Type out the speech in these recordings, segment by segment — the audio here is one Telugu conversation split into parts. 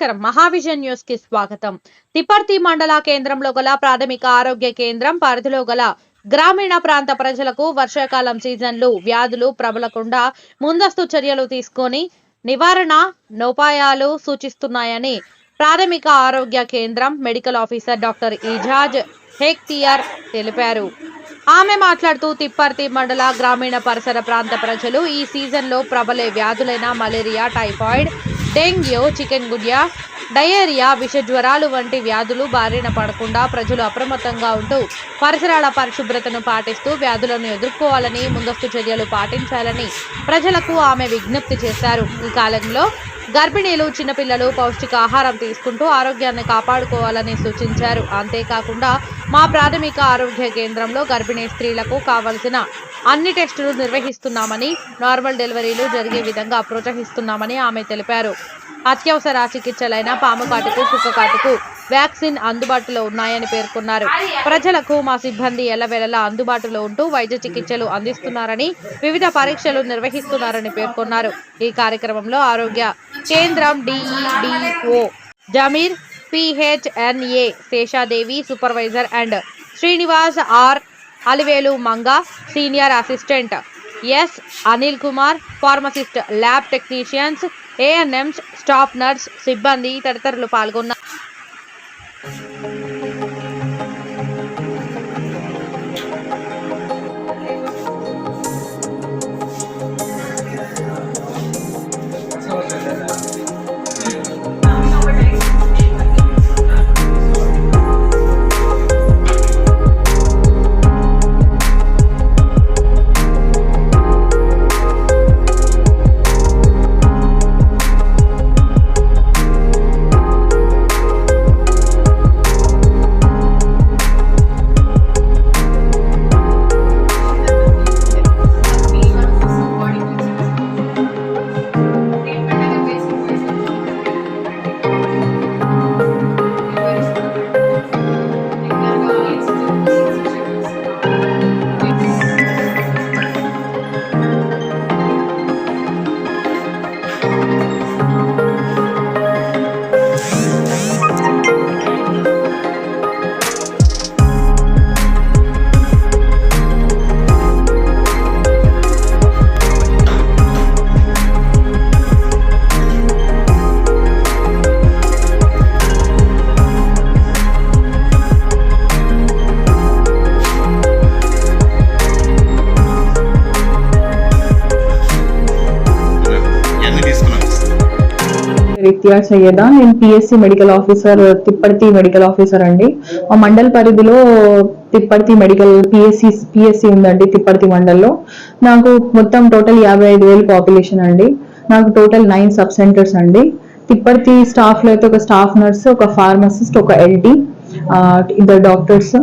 నమస్కారం. మహావిజన్ న్యూస్కి స్వాగతం. తిపర్తి మండల కేంద్రంలో గల ప్రాథమిక ఆరోగ్య కేంద్రం పరిధిలో గల గ్రామీణ ప్రాంత ప్రజలకు వర్షాకాలం సీజన్లు వ్యాధులు ప్రబలకుండా ముందస్తు చర్యలు తీసుకొని నివారణ నోపాయాలు సూచిస్తున్నాయని ప్రాథమిక ఆరోగ్య కేంద్రం medical officer doctor Ijaz Ikhtiyar తెలిపారు. ఆమె మాట్లాడుతూ తిప్పర్తి మండల గ్రామీణ పరిసర ప్రాంత ప్రజలు ఈ సీజన్లో ప్రబలే వ్యాధులైన malaria typhoid dengue chikungunya diarrhoea విష జ్వరాలు వంటి వ్యాధులు బారిన పడకుండా ప్రజలు అప్రమత్తంగా ఉంటూ పరిసరాల పరిశుభ్రతను పాటిస్తూ వ్యాధులను ఎదుర్కోవాలని ముందస్తు చర్యలు పాటించాలని ప్రజలకు ఆమె విజ్ఞప్తి చేశారు. ఈ కాలంలో గర్భిణీలు చిన్నపిల్లలు పౌష్టికాహారం తీసుకుంటూ ఆరోగ్యాన్ని కాపాడుకోవాలని సూచించారు. అంతేకాకుండా మా ప్రాథమిక ఆరోగ్య కేంద్రంలో గర్భిణీ స్త్రీలకు కావలసిన అన్ని టెస్టులు నిర్వహిస్తున్నామని నార్మల్ డెలివరీలు జరిగే విధంగా ప్రోత్సహిస్తున్నామని ఆమె తెలిపారు. అత్యవసర చికిత్సలైన పాము కాటుకు కుక్క కాటుకు వ్యాక్సిన్ అందుబాటులో ఉన్నాయని పేర్కొన్నారు. ప్రజలకు మా సిబ్బంది ఎల్లవేళలా అందుబాటులో ఉంటూ వైద్య చికిత్సలు అందిస్తున్నారని వివిధ పరీక్షలు నిర్వహిస్తున్నారని పేర్కొన్నారు. ఈ కార్యక్రమంలో ఆరోగ్య కేంద్రం DEDO Zameer PHNA Seshadevi supervisor and Srinivas R Alivelu Manga senior assistant S Anil Kumar pharmacist lab technicians ANMs staff nurse సిబ్బంది తదితరులు పాల్గొన్నారు. రీత్యా సయ్యదా నేను PSC medical officer Tipparthi medical officer అండి. మా మండల్ పరిధిలో తిప్పర్తి మెడికల్ పిఎస్సి పిఎస్సి ఉందండి తిప్పర్తి మండల్లో. నాకు మొత్తం టోటల్ యాభై ఐదు వేలు పాపులేషన్ అండి. నాకు టోటల్ నైన్ సబ్ సెంటర్స్ అండి. తిప్పర్తి స్టాఫ్లో అయితే ఒక స్టాఫ్ నర్స్ ఒక ఫార్మసిస్ట్ ఒక ఎల్టీ ఇద్దరు డాక్టర్స్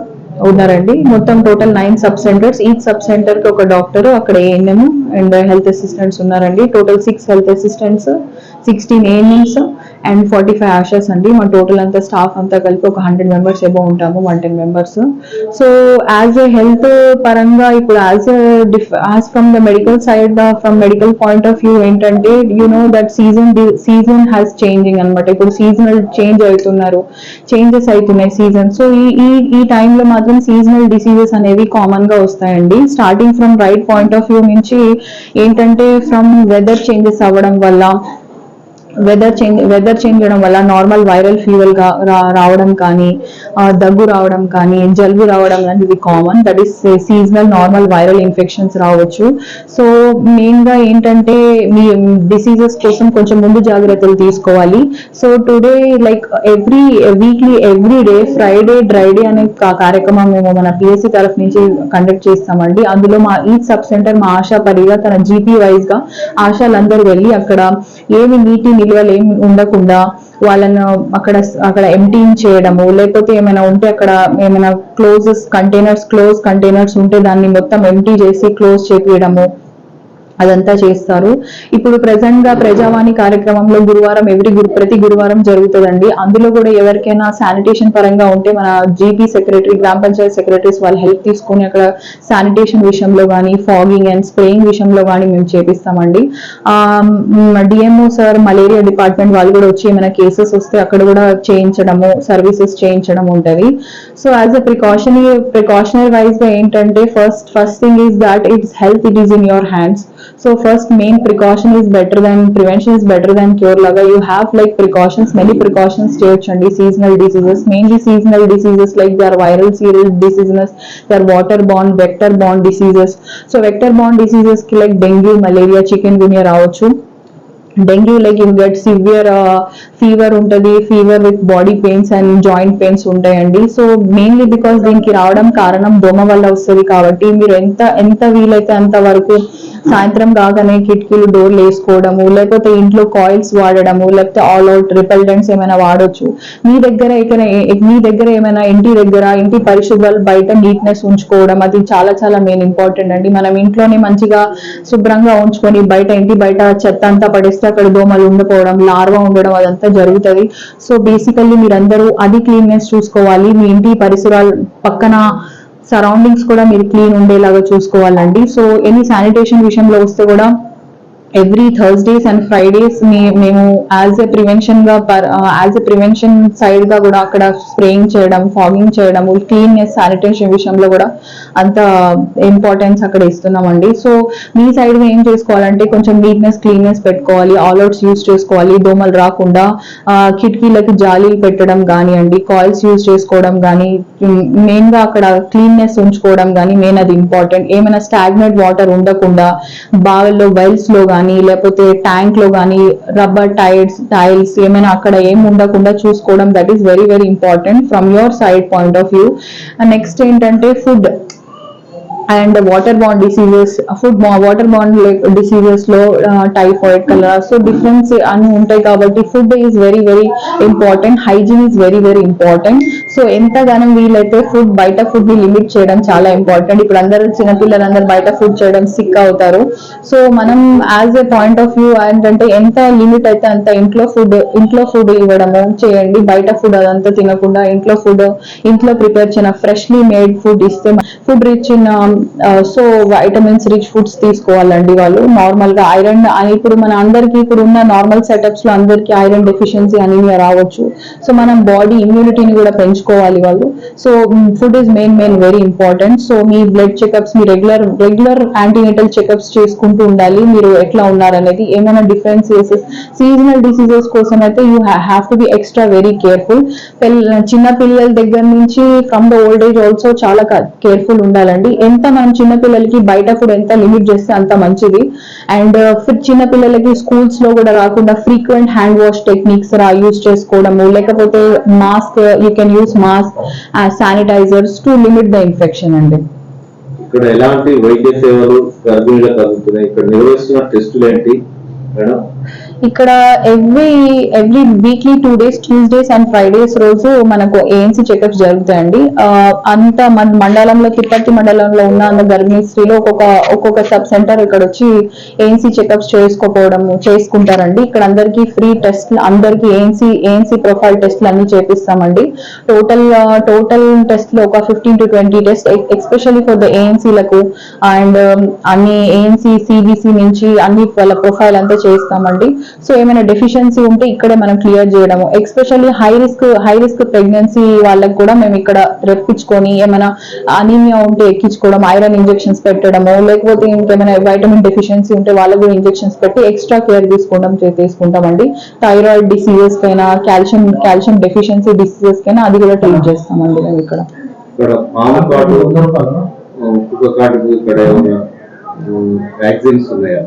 ఉన్నారండి. మొత్తం total nine sub centers each sub సెంటర్కి ఒక డాక్టర్ అక్కడ ఏఎన్ఎం అండ్ హెల్త్ అసిస్టెంట్స్ ఉన్నారండి. Total six health assistants sixteen ANMs and forty five ఆషర్స్ అండి. మా టోటల్ అంతా స్టాఫ్ అంతా కలిపి ఒక హండ్రెడ్ మెంబర్స్ ఏమో ఉంటాము one ten members so as a health పరంగా ఇప్పుడు as as from the medical side from medical point of view ఏంటంటే you know that season season has changing అన్నమాట. ఇప్పుడు సీజనల్ చేంజ్ అవుతున్నారు చేంజెస్ అవుతున్నాయి సీజన్ సో ఈ ఈ ఈ టైంలో మాత్రం సీజనల్ డిసీజెస్ అనేవి కామన్గా వస్తాయండి. Starting from right point of view నుంచి ఏంటంటే ఫ్రమ్ వెదర్ చేంజెస్ అవ్వడం వల్ల వెదర్ చేంజ్ వెదర్ చేంజ్ చేయడం వల్ల నార్మల్ వైరల్ ఫీవర్ రావడం కానీ దగ్గు రావడం కానీ జలుబు రావడం లాంటివి common that is seasonal normal viral infections రావచ్చు. సో మెయిన్గా ఏంటంటే మీ డిసీజెస్ కోసం కొంచెం ముందు జాగ్రత్తలు తీసుకోవాలి. So today like every weekly every day Friday dry day అనే కార్యక్రమం మేము మన పిఎస్సి తరఫు నుంచి కండక్ట్ చేస్తామండి. అందులో మా ఈచ్ సబ్ సెంటర్ మా ఆశా పరిగా తన జీపీ వైజ్గా ఆశాలందరూ వెళ్ళి అక్కడ ఏమి నీటిని విలువలు ఏమి ఉండకుండా వాళ్ళను అక్కడ అక్కడ ఎంటీయింగ్ చేయడము లేకపోతే ఏమైనా ఉంటే అక్కడ ఏమైనా క్లోజెస్ కంటైనర్స్ క్లోజ్ కంటైనర్స్ ఉంటే దాన్ని మొత్తం ఎంటీ చేసి క్లోజ్ చేపియడము. అదంతా చేస్తారు. ఇప్పుడు ప్రజెంట్గా ప్రజావాణి కార్యక్రమంలో గురువారం ఎవ్రీ గురు ప్రతి గురువారం జరుగుతుందండి. అందులో కూడా ఎవరికైనా శానిటేషన్ పరంగా ఉంటే మన జీపీ సెక్రటరీ గ్రామ పంచాయత్ సెక్రటరీస్ వాళ్ళు హెల్ప్ తీసుకొని అక్కడ శానిటేషన్ విషయంలో కానీ ఫాగింగ్ అండ్ స్ప్రేయింగ్ విషయంలో కానీ మేము చేపిస్తామండి. డిఎంఓ సార్ మలేరియా డిపార్ట్మెంట్ వాళ్ళు కూడా వచ్చి ఏమైనా కేసెస్ వస్తే అక్కడ కూడా చేయించడము సర్వీసెస్ చేయించడం ఉంటది. So as a precautionary precautionary వైజ్గా ఏంటంటే first first thing is that it's health it is in your hands. So first main precaution is better than prevention is better than cure laga. You have like precautions, many precautions chandi seasonal diseases, mainly seasonal diseases like their viral serial diseases, their waterborne, vector-borne diseases. So vector-borne diseases like dengue, malaria, chikungunya, raochu dengue like you get severe uh, fever ఉంటుంది fever with body pains and joint pains ఉంటాయండి. సో మెయిన్లీ బికాస్ దీనికి రావడం కారణం దోమ వల్ల వస్తుంది కాబట్టి మీరు ఎంత ఎంత వీలైతే అంత వరకు సాయంత్రం కాగానే కిటికీలు డోర్లు వేసుకోవడము లేకపోతే ఇంట్లో కాయిల్స్ వాడడము లేకపోతే ఆల్ అవుట్ రిపెల్డెంట్స్ ఏమైనా వాడొచ్చు. మీ దగ్గర ఇక్కడ మీ దగ్గర ఏమైనా ఇంటి దగ్గర ఇంటి పరిశుభ్రాలు బయట నీట్నెస్ ఉంచుకోవడం అది చాలా చాలా మెయిన్ ఇంపార్టెంట్ అండి. మనం ఇంట్లోనే మంచిగా శుభ్రంగా ఉంచుకొని బయట ఇంటి బయట చెత్త అంతా పడేస్తే అక్కడ దోమలు ఉండిపోవడం లార్వా ఉండడం అదంతా జరుగుతుంది. సో బేసికల్లీ మీరందరూ అది క్లీన్నెస్ చూసుకోవాలి. మీ ఇంటి పరిసరాలు పక్కన సరౌండింగ్స్ కూడా మీరు క్లీన్ ఉండేలాగా చూసుకోవాలండి. సో ఎనీ శానిటేషన్ విషయంలో వస్తే కూడా ఎవ్రీ థర్స్డేస్ అండ్ ఫ్రైడేస్ మేము యాజ్ ఎ ప్రివెన్షన్గా యాజ్ ఎ ప్రివెన్షన్ సైడ్గా కూడా అక్కడ స్ప్రేయింగ్ చేయడం ఫాగింగ్ చేయడం క్లీన్నెస్ శానిటేషన్ విషయంలో కూడా అంత ఇంపార్టెన్స్ అక్కడ ఇస్తున్నామండి. సో మీ సైడ్ ఏం చేసుకోవాలంటే కొంచెం నీట్నెస్ క్లీన్నెస్ పెట్టుకోవాలి ఆల్ అవుట్స్ యూస్ చేసుకోవాలి దోమలు రాకుండా కిటికీలకు కిటికీలకి జాలి పెట్టడం కానివ్వండి కాయిల్స్ యూజ్ చేసుకోవడం కానీ మెయిన్గా అక్కడ క్లీన్నెస్ ఉంచుకోవడం కానీ మెయిన్ అది ఇంపార్టెంట్ ఏమైనా స్టాగ్నెట్ వాటర్ ఉండకుండా బావల్లో వెల్స్లో కానీ లేకపోతే ట్యాంక్లో కానీ రబ్బర్ టైర్స్ టైల్స్ ఏమైనా అక్కడ ఏం ఉండకుండా చూసుకోవడం that is very very important from your side point of view next ఏంటంటే food and water bond diseases food water bond డిసీజెస్లో typhoid cholera. So difference అన్ని ఉంటాయి కాబట్టి food is very very important. Hygiene is very very important. So ఎంతగానో వీలైతే ఫుడ్ బయట ఫుడ్ని లిమిట్ చేయడం చాలా ఇంపార్టెంట్. ఇప్పుడు అందరూ చిన్నపిల్లలందరూ బయట ఫుడ్ చేయడం సిక్ అవుతారు. సో మనం as a point of view ఏంటంటే ఎంత లిమిట్ అయితే అంత ఇంట్లో ఫుడ్ ఇంట్లో ఫుడ్ ఇవ్వడము చేయండి. బయట ఫుడ్ అదంతా తినకుండా ఇంట్లో ఫుడ్ ఇంట్లో ప్రిపేర్ చేసిన ఫ్రెష్లీ మేడ్ ఫుడ్ ఇస్తే food rich in so vitamins rich foods తీసుకోవాలండి వాళ్ళు. నార్మల్గా ఐరన్ ఇప్పుడు మన అందరికి ఇప్పుడు ఉన్న నార్మల్ సెటప్స్లో అందరికి ఐరన్ డెఫిషియన్సీ అనీమియా రావచ్చు. సో మనం బాడీ ఇమ్యూనిటీని కూడా పెంచుకోవాలి వాళ్ళు. So food is main main very important so me blood checkups మీ రెగ్యులర్ రెగ్యులర్ యాంటీనేటల్ చెకప్స్ చేసుకుంటూ ఉండాలి. మీరు ఎట్లా ఉన్నారనేది ఏమైనా డిఫరెన్సెస్ సీజనల్ డిసీజెస్ కోసం అయితే you have to be extra very careful చిన్న పిల్లల దగ్గర నుంచి from the old age also చాలా కేర్ఫుల్ ఉండాలండి. ఎంత మనం చిన్న పిల్లలకి బయట ఫుడ్ ఎంత లిమిట్ చేస్తే అంత మంచిది. అండ్ uh, చిన్న పిల్లలకి స్కూల్స్లో కూడా రాకుండా ఫ్రీక్వెంట్ హ్యాండ్ వాష్ టెక్నిక్స్ రా యూస్ చేసుకోవడము. లేకపోతే mask you can use mask sanitisers to limit the infection అండి. ఇక్కడ ఎలాంటి వైద్య సేవలు గర్భిణీలకు అందుతున్నాయి? ఇక్కడ నిర్వహిస్తున్న టెస్టులు ఏంటి? మేడం? ఇక్కడ every every weekly two days Tuesdays and Fridays రోజు మనకు ఏఎన్సీ చెకప్స్ జరుగుతాయండి. అంత మన మండలంలో తిప్పటి మండలంలో ఉన్న అంత గర్భిణీ ఒక్కొక్క ఒక్కొక్క సబ్ సెంటర్ ఇక్కడ వచ్చి ఏఎన్సీ చెకప్స్ చేసుకోపోవడం చేసుకుంటారండి. ఇక్కడ అందరికి ఫ్రీ టెస్ట్ అందరికి ఏఎన్సీ ఏఎన్సీ ప్రొఫైల్ టెస్ట్లు అన్ని చేపిస్తామండి. టోటల్ టోటల్ టెస్ట్లో ఒక fifteen to twenty test especially for the ఏఎన్సీలకు and అన్ని ఏఎన్సీ సిబిసి నుంచి అన్ని వాళ్ళ ప్రొఫైల్ అంతా చేస్తామండి. సో ఏమైనా డెఫిషియన్సీ ఉంటే ఇక్కడే మనం క్లియర్ చేయడము. Especially high risk high risk pregnancy వాళ్ళకి కూడా మేము ఇక్కడ రెప్పించుకొని ఏమైనా అనీమియా ఉంటే ఎక్కించుకోవడం ఐరన్ ఇంజెక్షన్స్ పెట్టడము లేకపోతే ఇంకేమైనా వైటమిన్ డెఫిషియన్సీ ఉంటే వాళ్ళకు కూడా ఇంజెక్షన్స్ పెట్టి ఎక్స్ట్రా కేర్ తీసుకోవడం తీసుకుంటామండి థైరాయిడ్ డిసీజెస్ కైనా కాల్షియం కాల్షియం డెఫిషియన్సీ డిసీజెస్ కైనా అది కూడా ట్రీట్ చేస్తామండి మేము ఇక్కడ. ఇక్కడ వ్యాక్సిన్స్ ఉన్నాయా?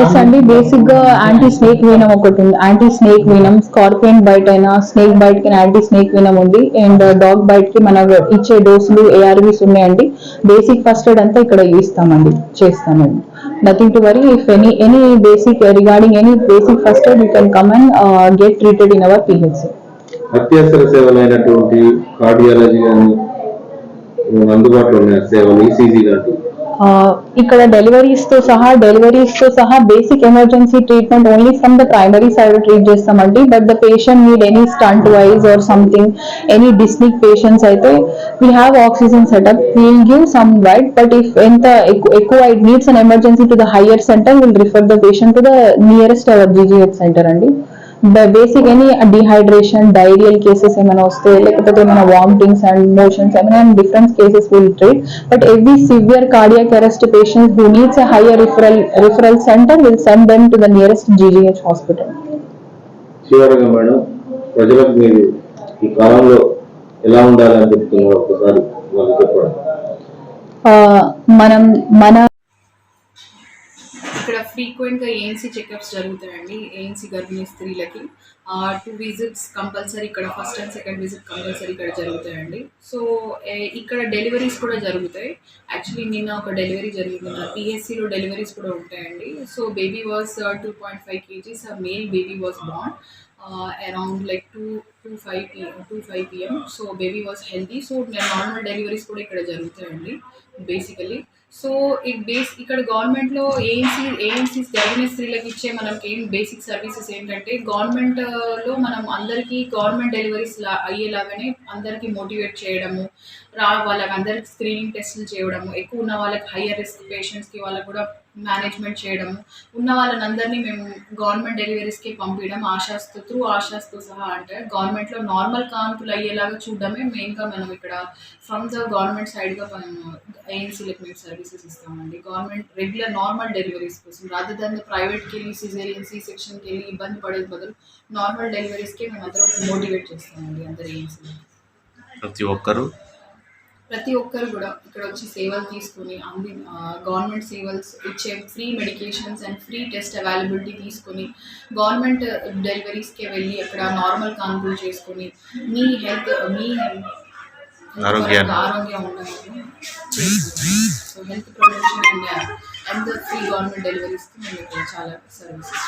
ఎస్ అండి బేసిక్గా యాంటీ స్నేక్ వీనం ఒకటి ఉంది. Anti snake venom scorpion bite అయినా స్నేక్ బైట్కి యాంటీ స్నేక్ వీనం ఉంది అండ్ డాగ్ బైట్కి మన ఇచ్చే డోసులు ఏఆర్వీస్ ఉన్నాయండి. బేసిక్ ఫస్ట్ ఎయిడ్ అంతా ఇక్కడ ఇస్తామండి చేస్తామండి nothing to worry if any any basic regarding any basic first aid you can come and get treated in our PH అత్యవసర సేవలైనటువంటి కార్డియాలజీ కానీ అందుబాటులో ఉన్న సేవలు ఈసీజీ లాంటివి ఇక్కడ డెలివరీస్తో సహా డెలివరీస్తో సహా basic emergency treatment only from the primary side treat చేస్తామండి. But the patient need any stent wise or something any dyspnoeic patients అయితే we have oxygen setup we'll give some wide but if ఎంత ఎక్కువ it needs an emergency to the higher centre will refer the patient to the nearest our GGH centre అండి. Basic any dehydration diarrhoeal cases ఏమైనా వస్తే లేకపోతే ఏమైనా వామిటింగ్స్ అండ్ మోషన్స్ ఏమైనా different cases will treat but every severe cardiac arrest patient who needs a higher referral referral centre will send them to the nearest GGH hospital చివరగా మేడం ప్రజలకు మీరు ఈ కాలంలో ఎలా ఉండాలని చెప్తున్నారు ఒకసారి వాళ్ళు చెప్పండి. మనం మన ఫ్రీక్వెంట్గా ఏఎన్సీ చెకప్స్ జరుగుతాయండి. ఏఎన్సీ గర్భిణీ స్త్రీలకి. టూ విజిట్స్ కంపల్సరీ ఇక్కడ first and second visit compulsory ఇక్కడ జరుగుతాయండి. సో ఇక్కడ డెలివరీస్ కూడా జరుగుతాయి. యాక్చువల్లీ నిన్న ఒక డెలివరీ జరిగింది. నా పిఎస్సిలో డెలివరీస్ కూడా ఉంటాయండి. So baby was two point five kgs uh male baby was born around like two two five P two five PM so baby was healthy so normal deliveries కూడా ఇక్కడ జరుగుతాయండి బేసికలీ సో ఈ బేస్ ఇక్కడ గవర్నమెంట్లో ఏఎన్సీ ఏఎన్సీస్ గర్భిణీ స్త్రీలకు ఇచ్చే మనకి ఏం బేసిక్ సర్వీసెస్ ఏంటంటే గవర్నమెంట్లో మనం అందరికీ గవర్నమెంట్ డెలివరీస్ లా అయ్యేలాగానే అందరికీ మోటివేట్ చేయడము రా వాళ్ళకి అందరికి స్క్రీనింగ్ టెస్టులు చేయడము ఎక్కువ ఉన్న వాళ్ళకి హయ్యర్ రిస్క్ పేషెంట్స్కి వాళ్ళకి కూడా మేనేజ్మెంట్ చేయడము. ఉన్న వాళ్ళని అందరినీ మేము గవర్నమెంట్ డెలివరీస్కి పంపించడం ఆశాస్తో త్రూ ఆశాస్తో సహా అంటే గవర్నమెంట్లో నార్మల్ కాన్పులు అయ్యేలాగా చూడడమే మెయిన్గా మనం ఇక్కడ ఫ్రమ్ ద గవర్నమెంట్ సైడ్గా ఏఎన్సీలకు మేము సర్వీసెస్ ఇస్తామండి. గవర్నమెంట్ రెగ్యులర్ నార్మల్ డెలివరీస్ కోసం రాదర్ దాన్ ప్రైవేట్కి వెళ్ళి సిజేరియన్ సి సెక్షన్కి వెళ్ళి ఇబ్బంది పడేది బదులు నార్మల్ డెలివరీస్కి మేము అందరం మోటివేట్ చేస్తామండి అందరు ఏఎన్సీ ప్రతి ఒక్కరూ ప్రతి ఒక్కరు కూడా ఇక్కడ వచ్చి సేవలు తీసుకుని అంది గవర్నమెంట్ సేవలు ఇచ్చే free medications and free test availability తీసుకుని గవర్నమెంట్ డెలివరీస్కి వెళ్ళి అక్కడ నార్మల్ కాన్పులు చేసుకుని మీ హెల్త్ మీ ఆరోగ్యాన్ని. ఆరోగ్యం so health promotion and and free government డెలివరీస్కి మేము చాలా సర్వీసెస్